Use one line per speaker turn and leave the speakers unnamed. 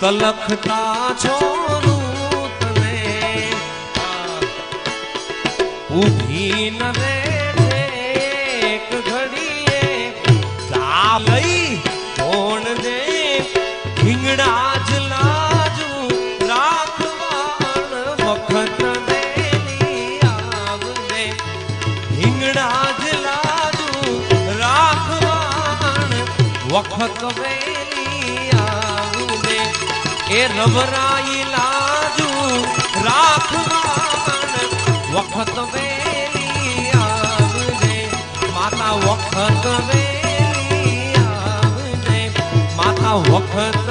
કલખતા છોરું તને ઊભી ન રે એક ઘડીએ. ચા લઈ કોણ દે. ભીંગડા જ લાજુ રાખવાણ વખત વખત વેલી એ રબરાઈ લાજુ રાખવાન વખત વેલી આવજે માતા વખત વેલી આવજે માતા વખત